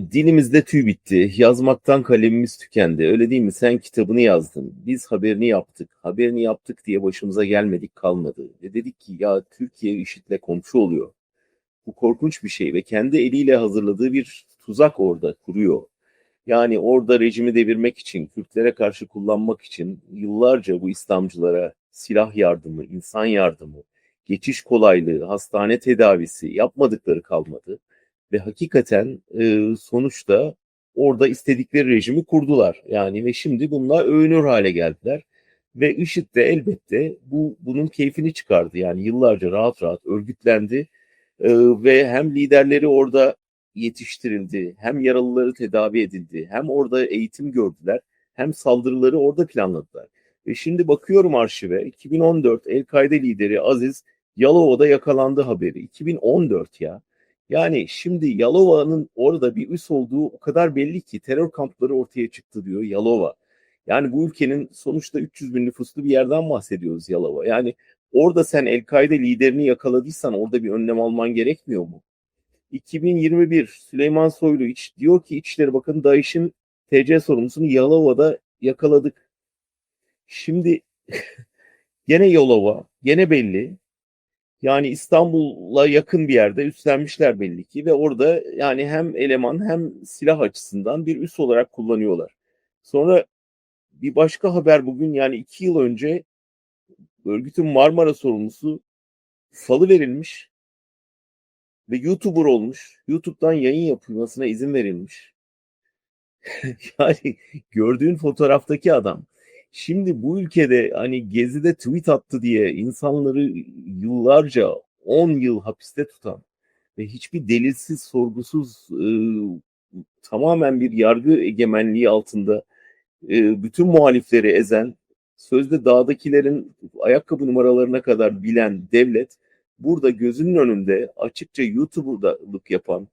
Dilimizde tüy bitti, yazmaktan kalemimiz tükendi. Öyle değil mi? Sen kitabını yazdın, biz haberini yaptık. Haberini yaptık diye başımıza gelmedik kalmadı. Ve dedik ki ya Türkiye IŞİD'le komşu oluyor. Bu korkunç bir şey ve kendi eliyle hazırladığı bir tuzak orada kuruyor. Yani orada rejimi devirmek için, Kürtlere karşı kullanmak için yıllarca bu İslamcılara silah yardımı, insan yardımı, geçiş kolaylığı, hastane tedavisi yapmadıkları kalmadı. Ve hakikaten e, sonuçta orada istedikleri rejimi kurdular. Yani ve şimdi bununla övünür hale geldiler. Ve IŞİD de elbette bu bunun keyfini çıkardı. Yani yıllarca rahat rahat örgütlendi e, ve hem liderleri orada yetiştirildi, hem yaralıları tedavi edildi, hem orada eğitim gördüler, hem saldırıları orada planladılar. Ve şimdi bakıyorum arşive 2014 El-Kaide lideri Aziz Yalova'da yakalandı haberi. 2014 ya. Yani şimdi Yalova'nın orada bir üs olduğu o kadar belli ki terör kampları ortaya çıktı diyor Yalova. Yani bu ülkenin sonuçta 300 bin nüfuslu bir yerden bahsediyoruz Yalova. Yani orada sen El-Kaide liderini yakaladıysan orada bir önlem alman gerekmiyor mu? 2021 Süleyman Soylu iç, diyor ki İçişleri Bakanı DAEŞ'in TC sorumlusunu Yalova'da yakaladık. Şimdi gene Yalova, gene belli. Yani İstanbul'a yakın bir yerde üstlenmişler belli ki ve orada yani hem eleman hem silah açısından bir üs olarak kullanıyorlar. Sonra bir başka haber bugün yani iki yıl önce örgütün Marmara sorumlusu salı verilmiş ve YouTuber olmuş. YouTube'dan yayın yapılmasına izin verilmiş. yani gördüğün fotoğraftaki adam. Şimdi bu ülkede hani Gezi'de tweet attı diye insanları yıllarca 10 yıl hapiste tutan ve hiçbir delilsiz, sorgusuz e, tamamen bir yargı egemenliği altında e, bütün muhalifleri ezen, sözde dağdakilerin ayakkabı numaralarına kadar bilen devlet burada gözünün önünde açıkça YouTuber'lık yapan,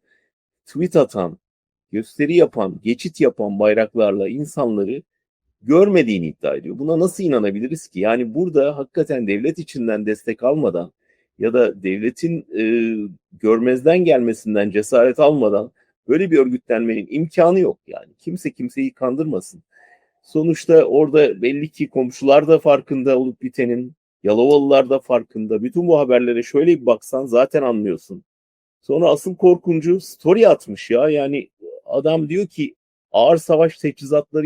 tweet atan, gösteri yapan, geçit yapan bayraklarla insanları görmediğini iddia ediyor. Buna nasıl inanabiliriz ki? Yani burada hakikaten devlet içinden destek almadan ya da devletin e, görmezden gelmesinden cesaret almadan böyle bir örgütlenmenin imkanı yok yani. Kimse kimseyi kandırmasın. Sonuçta orada belli ki komşular da farkında olup bitenin, Yalovalılar da farkında. Bütün bu haberlere şöyle bir baksan zaten anlıyorsun. Sonra asıl korkuncu story atmış ya. Yani adam diyor ki ağır savaş teçhizatları